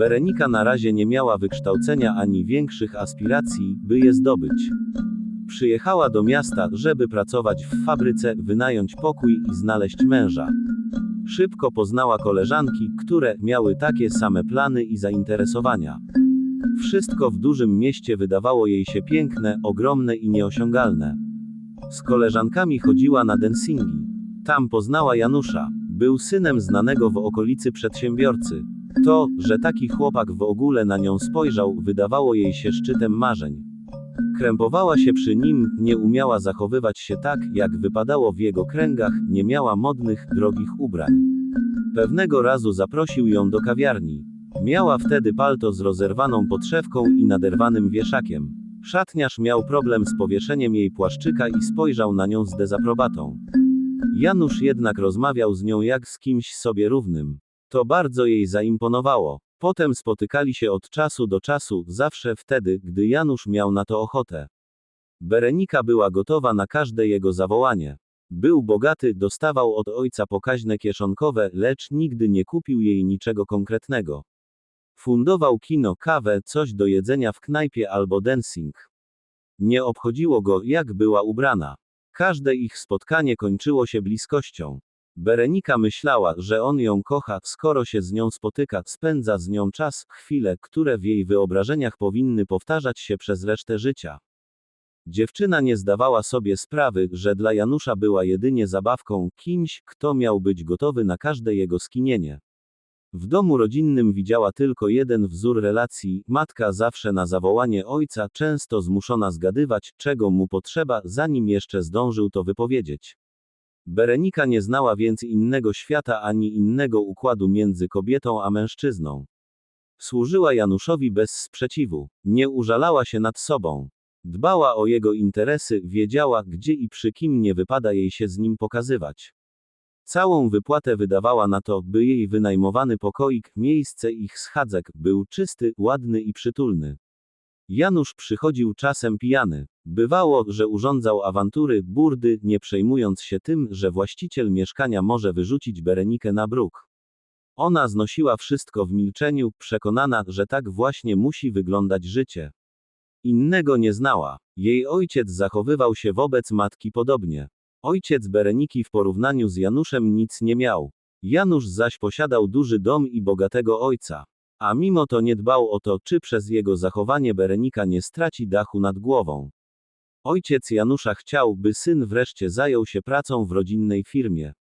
Berenika na razie nie miała wykształcenia ani większych aspiracji, by je zdobyć. Przyjechała do miasta, żeby pracować w fabryce, wynająć pokój i znaleźć męża. Szybko poznała koleżanki, które miały takie same plany i zainteresowania. Wszystko w dużym mieście wydawało jej się piękne, ogromne i nieosiągalne. Z koleżankami chodziła na dancingi. Tam poznała Janusza. Był synem znanego w okolicy przedsiębiorcy. To, że taki chłopak w ogóle na nią spojrzał, wydawało jej się szczytem marzeń. Krępowała się przy nim, nie umiała zachowywać się tak, jak wypadało w jego kręgach, nie miała modnych, drogich ubrań. Pewnego razu zaprosił ją do kawiarni. Miała wtedy palto z rozerwaną podszewką i naderwanym wieszakiem. Szatniarz miał problem z powieszeniem jej płaszczyka i spojrzał na nią z dezaprobatą. Janusz jednak rozmawiał z nią jak z kimś sobie równym. To bardzo jej zaimponowało. Potem spotykali się od czasu do czasu, zawsze wtedy, gdy Janusz miał na to ochotę. Berenika była gotowa na każde jego zawołanie. Był bogaty, dostawał od ojca pokaźne kieszonkowe, lecz nigdy nie kupił jej niczego konkretnego. Fundował kino, kawę, coś do jedzenia w knajpie albo dancing. Nie obchodziło go, jak była ubrana. Każde ich spotkanie kończyło się bliskością. Berenika myślała, że on ją kocha, skoro się z nią spotyka, spędza z nią czas, chwile, które w jej wyobrażeniach powinny powtarzać się przez resztę życia. Dziewczyna nie zdawała sobie sprawy, że dla Janusza była jedynie zabawką, kimś, kto miał być gotowy na każde jego skinienie. W domu rodzinnym widziała tylko jeden wzór relacji, matka zawsze na zawołanie ojca, często zmuszona zgadywać, czego mu potrzeba, zanim jeszcze zdążył to wypowiedzieć. Berenika nie znała więc innego świata ani innego układu między kobietą a mężczyzną. Służyła Januszowi bez sprzeciwu, nie użalała się nad sobą. Dbała o jego interesy, wiedziała, gdzie i przy kim nie wypada jej się z nim pokazywać. Całą wypłatę wydawała na to, by jej wynajmowany pokoik, miejsce ich schadzek, był czysty, ładny i przytulny. Janusz przychodził czasem pijany. Bywało, że urządzał awantury, burdy, nie przejmując się tym, że właściciel mieszkania może wyrzucić Berenikę na bruk. Ona znosiła wszystko w milczeniu, przekonana, że tak właśnie musi wyglądać życie. Innego nie znała. Jej ojciec zachowywał się wobec matki podobnie. Ojciec Bereniki w porównaniu z Januszem nic nie miał. Janusz zaś posiadał duży dom i bogatego ojca. A mimo to nie dbał o to, czy przez jego zachowanie Berenika nie straci dachu nad głową. Ojciec Janusza chciał, by syn wreszcie zajął się pracą w rodzinnej firmie.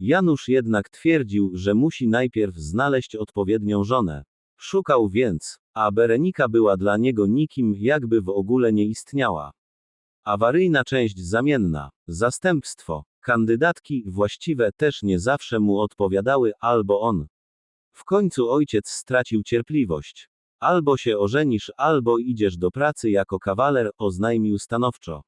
Janusz jednak twierdził, że musi najpierw znaleźć odpowiednią żonę. Szukał więc, a Berenika była dla niego nikim, jakby w ogóle nie istniała. Awaryjna część zamienna, zastępstwo, kandydatki właściwe też nie zawsze mu odpowiadały, albo on. W końcu ojciec stracił cierpliwość. Albo się ożenisz, albo idziesz do pracy jako kawaler, oznajmił stanowczo.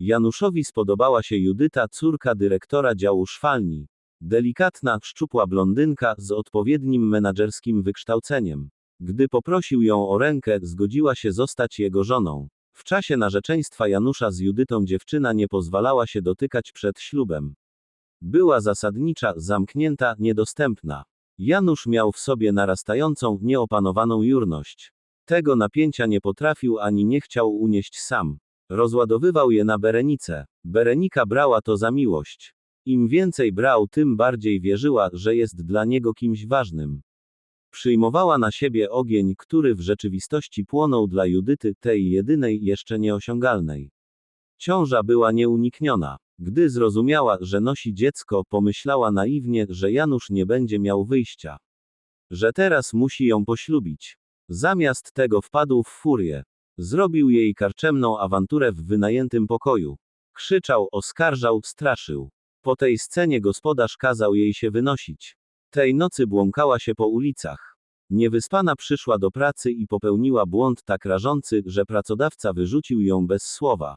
Januszowi spodobała się Judyta, córka dyrektora działu szwalni. Delikatna, szczupła blondynka z odpowiednim menadżerskim wykształceniem. Gdy poprosił ją o rękę, zgodziła się zostać jego żoną. W czasie narzeczeństwa Janusza z Judytą dziewczyna nie pozwalała się dotykać przed ślubem. Była zasadnicza, zamknięta, niedostępna. Janusz miał w sobie narastającą, nieopanowaną jurność. Tego napięcia nie potrafił ani nie chciał unieść sam. Rozładowywał je na Berenicę. Berenika brała to za miłość. Im więcej brał, tym bardziej wierzyła, że jest dla niego kimś ważnym. Przyjmowała na siebie ogień, który w rzeczywistości płonął dla Judyty, tej jedynej jeszcze nieosiągalnej. Ciąża była nieunikniona. Gdy zrozumiała, że nosi dziecko, pomyślała naiwnie, że Janusz nie będzie miał wyjścia. Że teraz musi ją poślubić. Zamiast tego wpadł w furię. Zrobił jej karczemną awanturę w wynajętym pokoju. Krzyczał, oskarżał, straszył. Po tej scenie gospodarz kazał jej się wynosić. Tej nocy błąkała się po ulicach. Niewyspana przyszła do pracy i popełniła błąd tak rażący, że pracodawca wyrzucił ją bez słowa.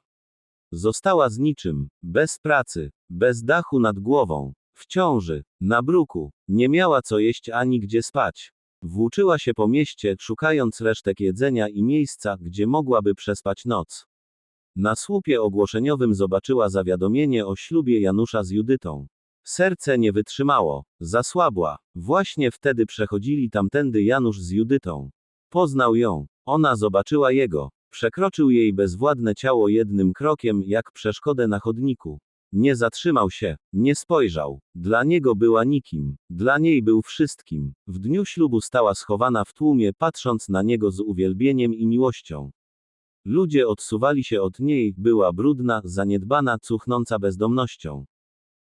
Została z niczym, bez pracy, bez dachu nad głową, w ciąży, na bruku, nie miała co jeść ani gdzie spać. Włóczyła się po mieście, szukając resztek jedzenia i miejsca, gdzie mogłaby przespać noc. Na słupie ogłoszeniowym zobaczyła zawiadomienie o ślubie Janusza z Judytą. Serce nie wytrzymało, zasłabła. Właśnie wtedy przechodzili tamtędy Janusz z Judytą. Poznał ją. Ona zobaczyła jego. Przekroczył jej bezwładne ciało jednym krokiem, jak przeszkodę na chodniku. Nie zatrzymał się, nie spojrzał. Dla niego była nikim. Dla niej był wszystkim. W dniu ślubu stała schowana w tłumie, patrząc na niego z uwielbieniem i miłością. Ludzie odsuwali się od niej, była brudna, zaniedbana, cuchnąca bezdomnością.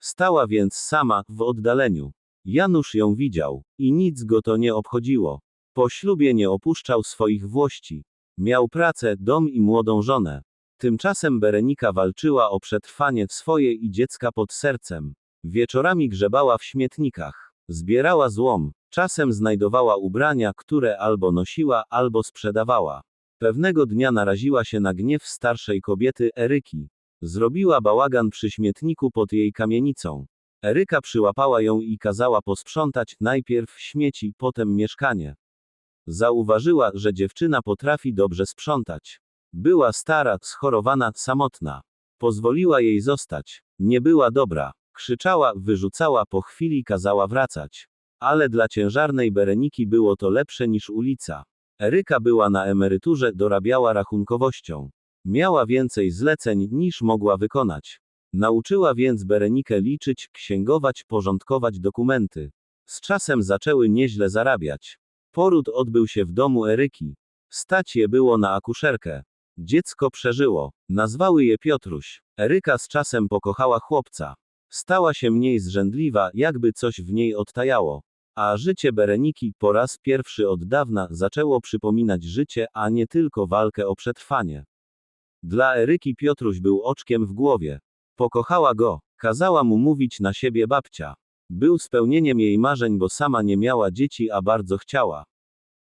Stała więc sama, w oddaleniu. Janusz ją widział, i nic go to nie obchodziło. Po ślubie nie opuszczał swoich włości. Miał pracę, dom i młodą żonę. Tymczasem Berenika walczyła o przetrwanie swoje i dziecka pod sercem. Wieczorami grzebała w śmietnikach. Zbierała złom. Czasem znajdowała ubrania, które albo nosiła, albo sprzedawała. Pewnego dnia naraziła się na gniew starszej kobiety, Eryki. Zrobiła bałagan przy śmietniku pod jej kamienicą. Eryka przyłapała ją i kazała posprzątać najpierw śmieci, potem mieszkanie. Zauważyła, że dziewczyna potrafi dobrze sprzątać. Była stara, schorowana, samotna. Pozwoliła jej zostać. Nie była dobra. Krzyczała, wyrzucała, po chwili kazała wracać. Ale dla ciężarnej Bereniki było to lepsze niż ulica. Eryka była na emeryturze, dorabiała rachunkowością. Miała więcej zleceń, niż mogła wykonać. Nauczyła więc Berenikę liczyć, księgować, porządkować dokumenty. Z czasem zaczęły nieźle zarabiać. Poród odbył się w domu Eryki. Stać je było na akuszerkę. Dziecko przeżyło. Nazwały je Piotruś. Eryka z czasem pokochała chłopca. Stała się mniej zrzędliwa, jakby coś w niej odtajało. A życie Bereniki po raz pierwszy od dawna zaczęło przypominać życie, a nie tylko walkę o przetrwanie. Dla Eryki Piotruś był oczkiem w głowie. Pokochała go, kazała mu mówić na siebie babcia. Był spełnieniem jej marzeń, bo sama nie miała dzieci, a bardzo chciała.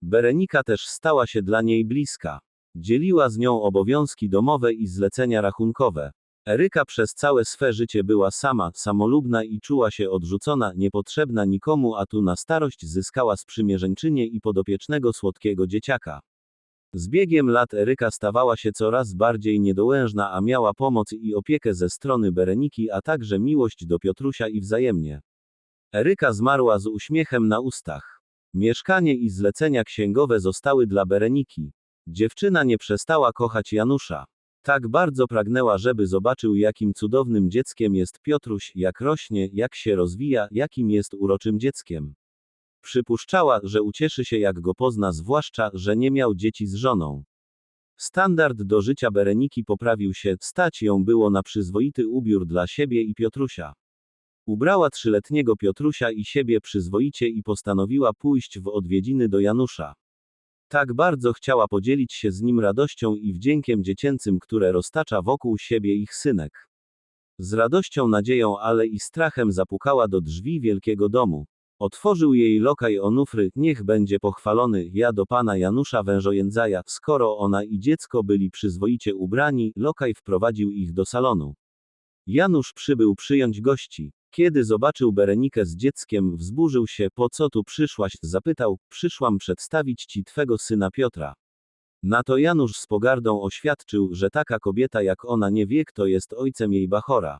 Berenika też stała się dla niej bliska. Dzieliła z nią obowiązki domowe i zlecenia rachunkowe. Eryka przez całe swe życie była sama, samolubna i czuła się odrzucona, niepotrzebna nikomu, a tu na starość zyskała sprzymierzeńczynię i podopiecznego słodkiego dzieciaka. Z biegiem lat Eryka stawała się coraz bardziej niedołężna, a miała pomoc i opiekę ze strony Bereniki, a także miłość do Piotrusia i wzajemnie. Eryka zmarła z uśmiechem na ustach. Mieszkanie i zlecenia księgowe zostały dla Bereniki. Dziewczyna nie przestała kochać Janusza. Tak bardzo pragnęła, żeby zobaczył, jakim cudownym dzieckiem jest Piotruś, jak rośnie, jak się rozwija, jakim jest uroczym dzieckiem. Przypuszczała, że ucieszy się, jak go pozna, zwłaszcza, że nie miał dzieci z żoną. Standard do życia Bereniki poprawił się, stać ją było na przyzwoity ubiór dla siebie i Piotrusia. Ubrała trzyletniego Piotrusia i siebie przyzwoicie i postanowiła pójść w odwiedziny do Janusza. Tak bardzo chciała podzielić się z nim radością i wdziękiem dziecięcym, które roztacza wokół siebie ich synek. Z radością, nadzieją, ale i strachem zapukała do drzwi wielkiego domu. Otworzył jej lokaj Onufry, niech będzie pochwalony, ja do pana Janusza Wężojędzaja, skoro ona i dziecko byli przyzwoicie ubrani, lokaj wprowadził ich do salonu. Janusz przybył przyjąć gości. Kiedy zobaczył Berenikę z dzieckiem, wzburzył się, po co tu przyszłaś, zapytał, przyszłam przedstawić ci twego syna Piotra. Na to Janusz z pogardą oświadczył, że taka kobieta jak ona nie wie, kto jest ojcem jej bachora.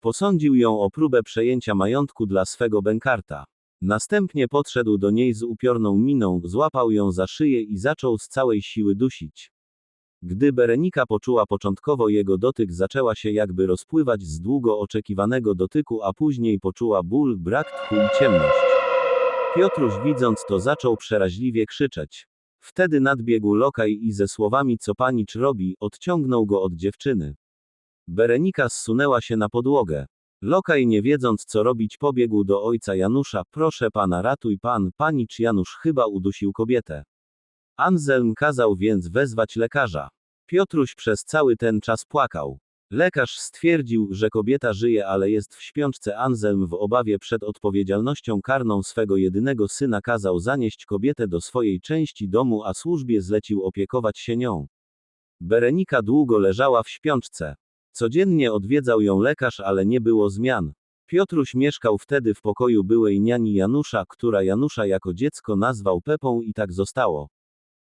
Posądził ją o próbę przejęcia majątku dla swego bękarta. Następnie podszedł do niej z upiorną miną, złapał ją za szyję i zaczął z całej siły dusić. Gdy Berenika poczuła początkowo jego dotyk, zaczęła się jakby rozpływać z długo oczekiwanego dotyku, a później poczuła ból, brak tchu i ciemność. Piotruś widząc to zaczął przeraźliwie krzyczeć. Wtedy nadbiegł lokaj i ze słowami co panicz robi, odciągnął go od dziewczyny. Berenika zsunęła się na podłogę. Lokaj nie wiedząc co robić pobiegł do ojca Janusza, proszę pana ratuj pan, panicz Janusz chyba udusił kobietę. Anselm kazał więc wezwać lekarza. Piotruś przez cały ten czas płakał. Lekarz stwierdził, że kobieta żyje, ale jest w śpiączce. Anselm w obawie przed odpowiedzialnością karną swego jedynego syna kazał zanieść kobietę do swojej części domu, a służbie zlecił opiekować się nią. Berenika długo leżała w śpiączce. Codziennie odwiedzał ją lekarz, ale nie było zmian. Piotruś mieszkał wtedy w pokoju byłej niani Janusza, która Janusza jako dziecko nazwał Pepą i tak zostało.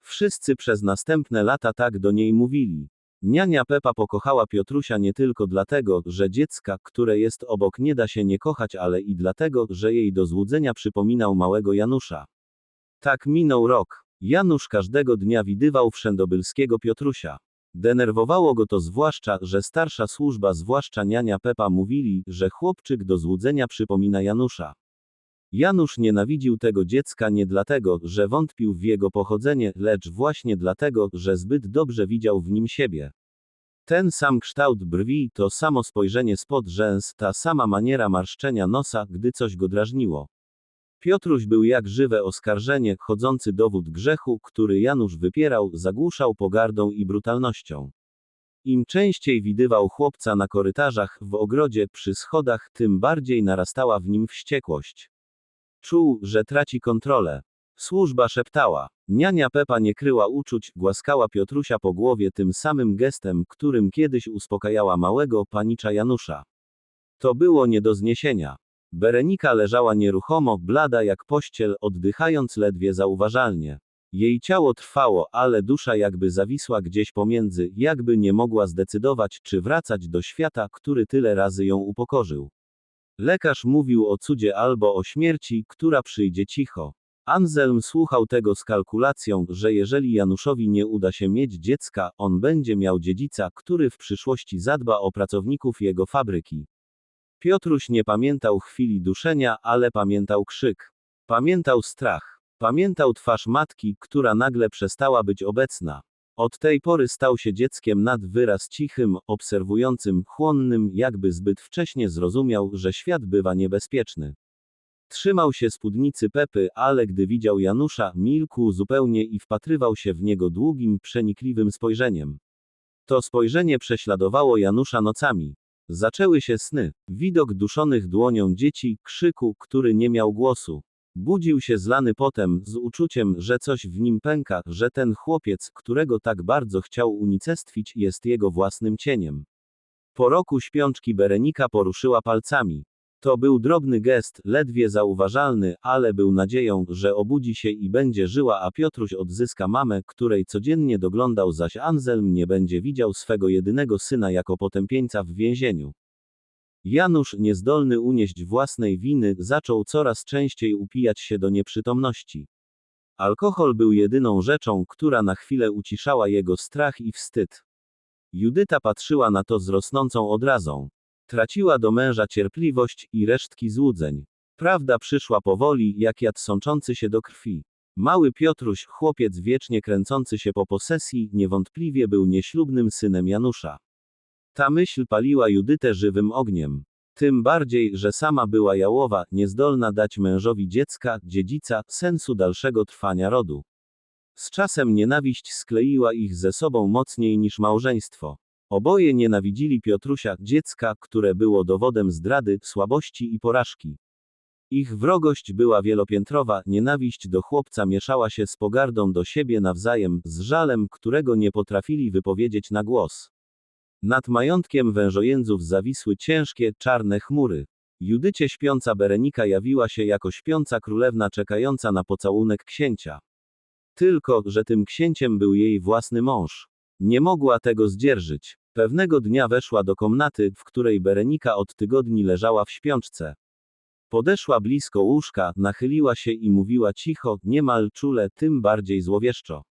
Wszyscy przez następne lata tak do niej mówili. Niania Pepa pokochała Piotrusia nie tylko dlatego, że dziecka, które jest obok nie da się nie kochać, ale i dlatego, że jej do złudzenia przypominał małego Janusza. Tak minął rok. Janusz każdego dnia widywał wszędobylskiego Piotrusia. Denerwowało go to zwłaszcza, że starsza służba, zwłaszcza niania Pepa, mówili, że chłopczyk do złudzenia przypomina Janusza. Janusz nienawidził tego dziecka nie dlatego, że wątpił w jego pochodzenie, lecz właśnie dlatego, że zbyt dobrze widział w nim siebie. Ten sam kształt brwi, to samo spojrzenie spod rzęs, ta sama maniera marszczenia nosa, gdy coś go drażniło. Piotruś był jak żywe oskarżenie, chodzący dowód grzechu, który Janusz wypierał, zagłuszał pogardą i brutalnością. Im częściej widywał chłopca na korytarzach, w ogrodzie, przy schodach, tym bardziej narastała w nim wściekłość. Czuł, że traci kontrolę. Służba szeptała. Niania Pepa nie kryła uczuć, głaskała Piotrusia po głowie tym samym gestem, którym kiedyś uspokajała małego panicza Janusza. To było nie do zniesienia. Berenika leżała nieruchomo, blada jak pościel, oddychając ledwie zauważalnie. Jej ciało trwało, ale dusza jakby zawisła gdzieś pomiędzy, jakby nie mogła zdecydować, czy wracać do świata, który tyle razy ją upokorzył. Lekarz mówił o cudzie albo o śmierci, która przyjdzie cicho. Anselm słuchał tego z kalkulacją, że jeżeli Januszowi nie uda się mieć dziecka, on będzie miał dziedzica, który w przyszłości zadba o pracowników jego fabryki. Piotruś nie pamiętał chwili duszenia, ale pamiętał krzyk. Pamiętał strach. Pamiętał twarz matki, która nagle przestała być obecna. Od tej pory stał się dzieckiem nad wyraz cichym, obserwującym, chłonnym, jakby zbyt wcześnie zrozumiał, że świat bywa niebezpieczny. Trzymał się spódnicy Pepy, ale gdy widział Janusza, milkł zupełnie i wpatrywał się w niego długim, przenikliwym spojrzeniem. To spojrzenie prześladowało Janusza nocami. Zaczęły się sny. Widok duszonych dłonią dzieci, krzyku, który nie miał głosu. Budził się zlany potem, z uczuciem, że coś w nim pęka, że ten chłopiec, którego tak bardzo chciał unicestwić, jest jego własnym cieniem. Po roku śpiączki Berenika poruszyła palcami. To był drobny gest, ledwie zauważalny, ale był nadzieją, że obudzi się i będzie żyła, a Piotruś odzyska mamę, której codziennie doglądał, zaś Anselm nie będzie widział swego jedynego syna jako potępieńca w więzieniu. Janusz, niezdolny unieść własnej winy, zaczął coraz częściej upijać się do nieprzytomności. Alkohol był jedyną rzeczą, która na chwilę uciszała jego strach i wstyd. Judyta patrzyła na to z rosnącą odrazą. Traciła do męża cierpliwość i resztki złudzeń. Prawda przyszła powoli, jak jad sączący się do krwi. Mały Piotruś, chłopiec wiecznie kręcący się po posesji, niewątpliwie był nieślubnym synem Janusza. Ta myśl paliła Judytę żywym ogniem. Tym bardziej, że sama była jałowa, niezdolna dać mężowi dziecka, dziedzica, sensu dalszego trwania rodu. Z czasem nienawiść skleiła ich ze sobą mocniej niż małżeństwo. Oboje nienawidzili Piotrusia, dziecka, które było dowodem zdrady, słabości i porażki. Ich wrogość była wielopiętrowa, nienawiść do chłopca mieszała się z pogardą do siebie nawzajem, z żalem, którego nie potrafili wypowiedzieć na głos. Nad majątkiem wężojędzów zawisły ciężkie, czarne chmury. Judycie śpiąca Berenika jawiła się jako śpiąca królewna czekająca na pocałunek księcia. Tylko, że tym księciem był jej własny mąż. Nie mogła tego zdzierżyć. Pewnego dnia weszła do komnaty, w której Berenika od tygodni leżała w śpiączce. Podeszła blisko łóżka, nachyliła się i mówiła cicho, niemal czule, tym bardziej złowieszczo.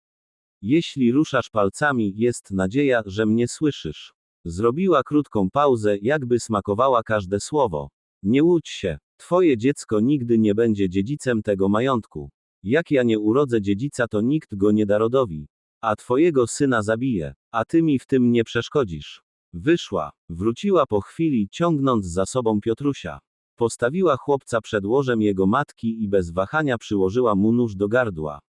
Jeśli ruszasz palcami, jest nadzieja, że mnie słyszysz. Zrobiła krótką pauzę, jakby smakowała każde słowo. Nie łudź się. Twoje dziecko nigdy nie będzie dziedzicem tego majątku. Jak ja nie urodzę dziedzica, to nikt go nie da rodowi. A twojego syna zabije. A ty mi w tym nie przeszkodzisz. Wyszła. Wróciła po chwili, ciągnąc za sobą Piotrusia. Postawiła chłopca przed łożem jego matki i bez wahania przyłożyła mu nóż do gardła.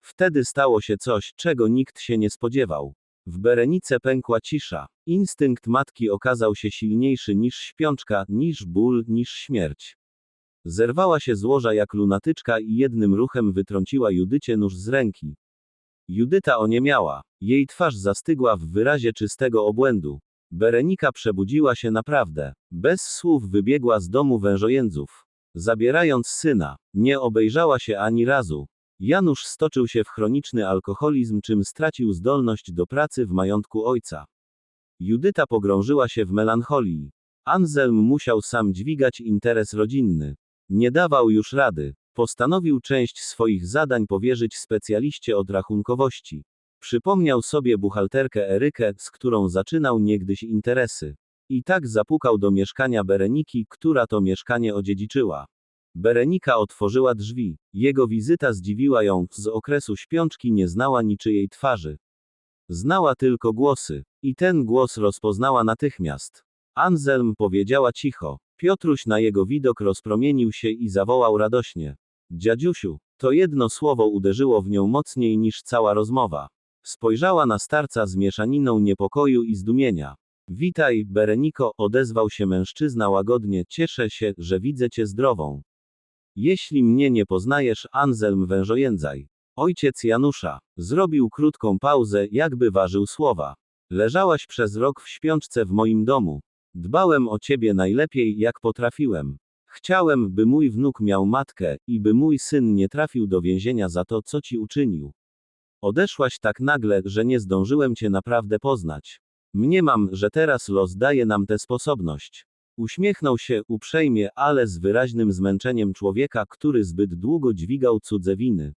Wtedy stało się coś, czego nikt się nie spodziewał. W Berenice pękła cisza. Instynkt matki okazał się silniejszy niż śpiączka, niż ból, niż śmierć. Zerwała się z łoża jak lunatyczka i jednym ruchem wytrąciła Judycie nóż z ręki. Judyta oniemiała. Jej twarz zastygła w wyrazie czystego obłędu. Berenika przebudziła się naprawdę. Bez słów wybiegła z domu wężojędzów. Zabierając syna, nie obejrzała się ani razu. Janusz stoczył się w chroniczny alkoholizm, czym stracił zdolność do pracy w majątku ojca. Judyta pogrążyła się w melancholii. Anselm musiał sam dźwigać interes rodzinny. Nie dawał już rady. Postanowił część swoich zadań powierzyć specjaliście od rachunkowości. Przypomniał sobie buchalterkę Erykę, z którą zaczynał niegdyś interesy. I tak zapukał do mieszkania Bereniki, która to mieszkanie odziedziczyła. Berenika otworzyła drzwi. Jego wizyta zdziwiła ją, z okresu śpiączki nie znała niczyjej twarzy. Znała tylko głosy. I ten głos rozpoznała natychmiast. Anselm powiedziała cicho. Piotruś na jego widok rozpromienił się i zawołał radośnie. Dziadziusiu, to jedno słowo uderzyło w nią mocniej niż cała rozmowa. Spojrzała na starca z mieszaniną niepokoju i zdumienia. Witaj, Bereniko, odezwał się mężczyzna łagodnie, cieszę się, że widzę cię zdrową. Jeśli mnie nie poznajesz, Anselm Wężojędzaj. Ojciec Janusza. Zrobił krótką pauzę, jakby ważył słowa. Leżałaś przez rok w śpiączce w moim domu. Dbałem o ciebie najlepiej, jak potrafiłem. Chciałem, by mój wnuk miał matkę, i by mój syn nie trafił do więzienia za to, co ci uczynił. Odeszłaś tak nagle, że nie zdążyłem cię naprawdę poznać. Mniemam, że teraz los daje nam tę sposobność. Uśmiechnął się uprzejmie, ale z wyraźnym zmęczeniem człowieka, który zbyt długo dźwigał cudze winy.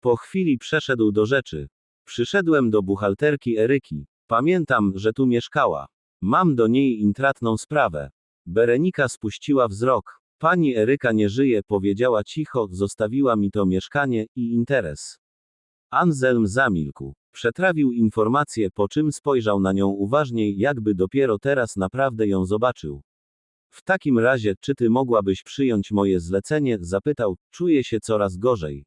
Po chwili przeszedł do rzeczy. Przyszedłem do buchalterki Eryki. Pamiętam, że tu mieszkała. Mam do niej intratną sprawę. Berenika spuściła wzrok. Pani Eryka nie żyje, powiedziała cicho, zostawiła mi to mieszkanie i interes. Anselm zamilkł. Przetrawił informację, po czym spojrzał na nią uważniej, jakby dopiero teraz naprawdę ją zobaczył. W takim razie, czy ty mogłabyś przyjąć moje zlecenie? zapytał, czuję się coraz gorzej.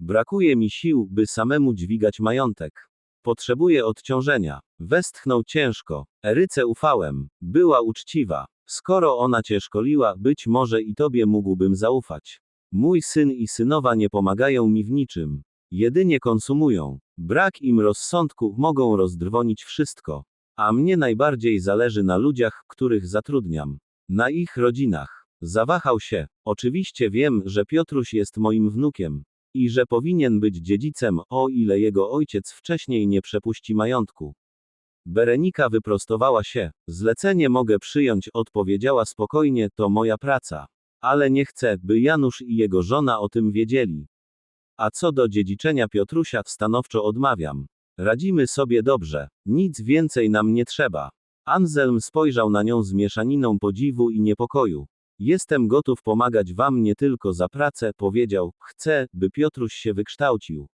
Brakuje mi sił, by samemu dźwigać majątek. Potrzebuję odciążenia. Westchnął ciężko. Eryce ufałem. Była uczciwa. Skoro ona cię szkoliła, być może i tobie mógłbym zaufać. Mój syn i synowa nie pomagają mi w niczym. Jedynie konsumują. Brak im rozsądku mogą rozdrwonić wszystko. A mnie najbardziej zależy na ludziach, których zatrudniam. Na ich rodzinach. Zawahał się. Oczywiście wiem, że Piotruś jest moim wnukiem. I że powinien być dziedzicem, o ile jego ojciec wcześniej nie przepuści majątku. Berenika wyprostowała się. Zlecenie mogę przyjąć, odpowiedziała spokojnie, to moja praca. Ale nie chcę, by Janusz i jego żona o tym wiedzieli. A co do dziedziczenia Piotrusia, stanowczo odmawiam. Radzimy sobie dobrze. Nic więcej nam nie trzeba. Anselm spojrzał na nią z mieszaniną podziwu i niepokoju. Jestem gotów pomagać wam nie tylko za pracę, powiedział, chcę, by Piotruś się wykształcił.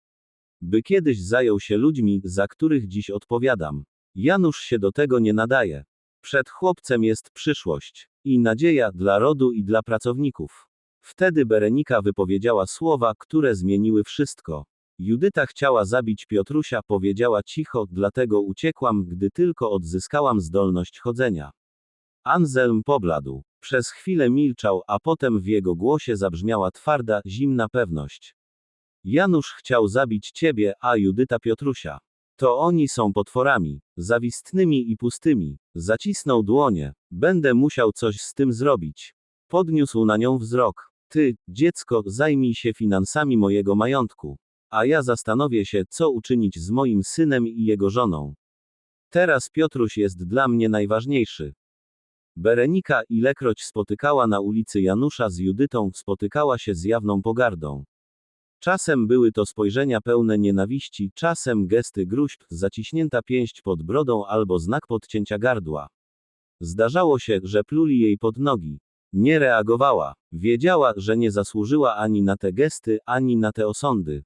By kiedyś zajął się ludźmi, za których dziś odpowiadam. Janusz się do tego nie nadaje. Przed chłopcem jest przyszłość. I nadzieja dla rodu i dla pracowników. Wtedy Berenika wypowiedziała słowa, które zmieniły wszystko. Judyta chciała zabić Piotrusia, powiedziała cicho, dlatego uciekłam, gdy tylko odzyskałam zdolność chodzenia. Anselm pobladł. Przez chwilę milczał, a potem w jego głosie zabrzmiała twarda, zimna pewność. Janusz chciał zabić ciebie, a Judyta Piotrusia. To oni są potworami, zawistnymi i pustymi. Zacisnął dłonie. Będę musiał coś z tym zrobić. Podniósł na nią wzrok. Ty, dziecko, zajmij się finansami mojego majątku. A ja zastanowię się, co uczynić z moim synem i jego żoną. Teraz Piotruś jest dla mnie najważniejszy. Berenika, ilekroć spotykała na ulicy Janusza z Judytą, spotykała się z jawną pogardą. Czasem były to spojrzenia pełne nienawiści, czasem gesty gruźb, zaciśnięta pięść pod brodą albo znak podcięcia gardła. Zdarzało się, że pluli jej pod nogi. Nie reagowała. Wiedziała, że nie zasłużyła ani na te gesty, ani na te osądy.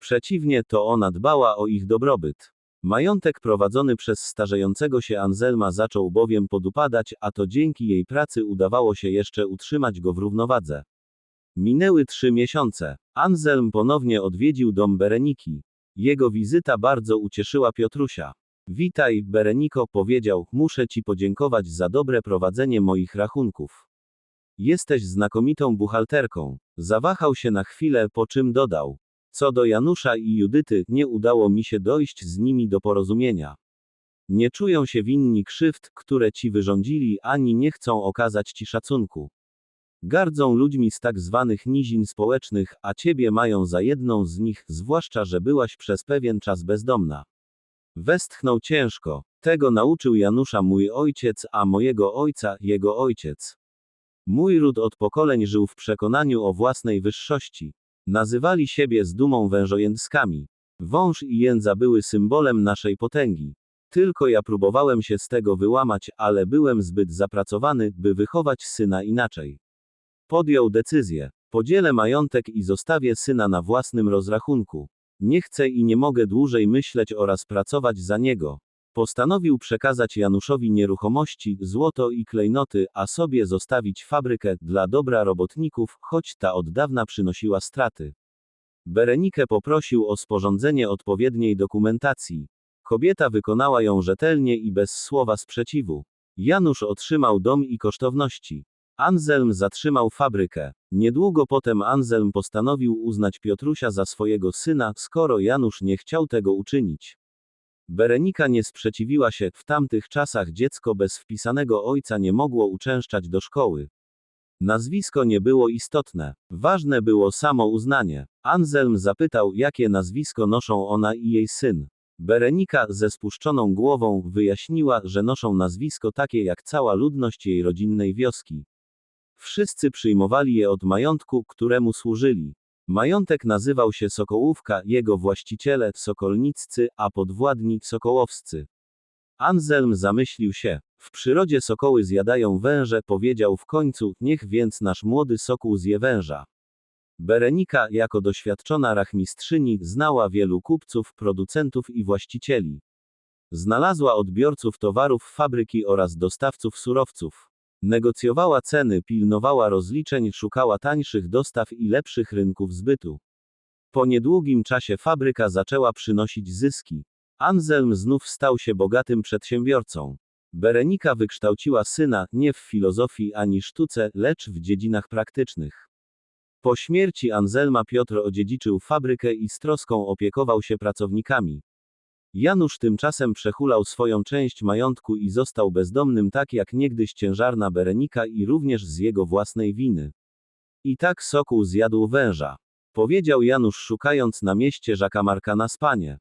Przeciwnie, to ona dbała o ich dobrobyt. Majątek prowadzony przez starzejącego się Anselma zaczął bowiem podupadać, a to dzięki jej pracy udawało się jeszcze utrzymać go w równowadze. Minęły trzy miesiące. Anselm ponownie odwiedził dom Bereniki. Jego wizyta bardzo ucieszyła Piotrusia. Witaj, Bereniko, powiedział, muszę ci podziękować za dobre prowadzenie moich rachunków. Jesteś znakomitą buchalterką. Zawahał się na chwilę, po czym dodał. Co do Janusza i Judyty, nie udało mi się dojść z nimi do porozumienia. Nie czują się winni krzywd, które ci wyrządzili, ani nie chcą okazać ci szacunku. Gardzą ludźmi z tak zwanych nizin społecznych, a ciebie mają za jedną z nich, zwłaszcza, że byłaś przez pewien czas bezdomna. Westchnął ciężko. Tego nauczył Janusza mój ojciec, a mojego ojca jego ojciec. Mój ród od pokoleń żył w przekonaniu o własnej wyższości. Nazywali siebie z dumą wężojęckami. Wąż i jędza były symbolem naszej potęgi. Tylko ja próbowałem się z tego wyłamać, ale byłem zbyt zapracowany, by wychować syna inaczej. Podjął decyzję. Podzielę majątek i zostawię syna na własnym rozrachunku. Nie chcę i nie mogę dłużej myśleć oraz pracować za niego. Postanowił przekazać Januszowi nieruchomości, złoto i klejnoty, a sobie zostawić fabrykę dla dobra robotników, choć ta od dawna przynosiła straty. Berenikę poprosił o sporządzenie odpowiedniej dokumentacji. Kobieta wykonała ją rzetelnie i bez słowa sprzeciwu. Janusz otrzymał dom i kosztowności. Anselm zatrzymał fabrykę. Niedługo potem Anselm postanowił uznać Piotrusia za swojego syna, skoro Janusz nie chciał tego uczynić. Berenika nie sprzeciwiła się, w tamtych czasach dziecko bez wpisanego ojca nie mogło uczęszczać do szkoły. Nazwisko nie było istotne. Ważne było samo uznanie. Anselm zapytał, jakie nazwisko noszą ona i jej syn. Berenika, ze spuszczoną głową, wyjaśniła, że noszą nazwisko takie jak cała ludność jej rodzinnej wioski. Wszyscy przyjmowali je od majątku, któremu służyli. Majątek nazywał się Sokołówka, jego właściciele sokolniccy, a podwładni sokołowscy. Anselm zamyślił się. W przyrodzie sokoły zjadają węże, powiedział w końcu, niech więc nasz młody sokół zje węża. Berenika, jako doświadczona rachmistrzyni, znała wielu kupców, producentów i właścicieli. Znalazła odbiorców towarów fabryki oraz dostawców surowców. Negocjowała ceny, pilnowała rozliczeń, szukała tańszych dostaw i lepszych rynków zbytu. Po niedługim czasie fabryka zaczęła przynosić zyski. Anselm znów stał się bogatym przedsiębiorcą. Berenika wykształciła syna, nie w filozofii ani sztuce, lecz w dziedzinach praktycznych. Po śmierci Anselma Piotr odziedziczył fabrykę i z troską opiekował się pracownikami. Janusz tymczasem przechulał swoją część majątku i został bezdomnym tak jak niegdyś ciężarna Berenika i również z jego własnej winy. I tak sokół zjadł węża. Powiedział Janusz szukając na mieście Żakamarka na spanie.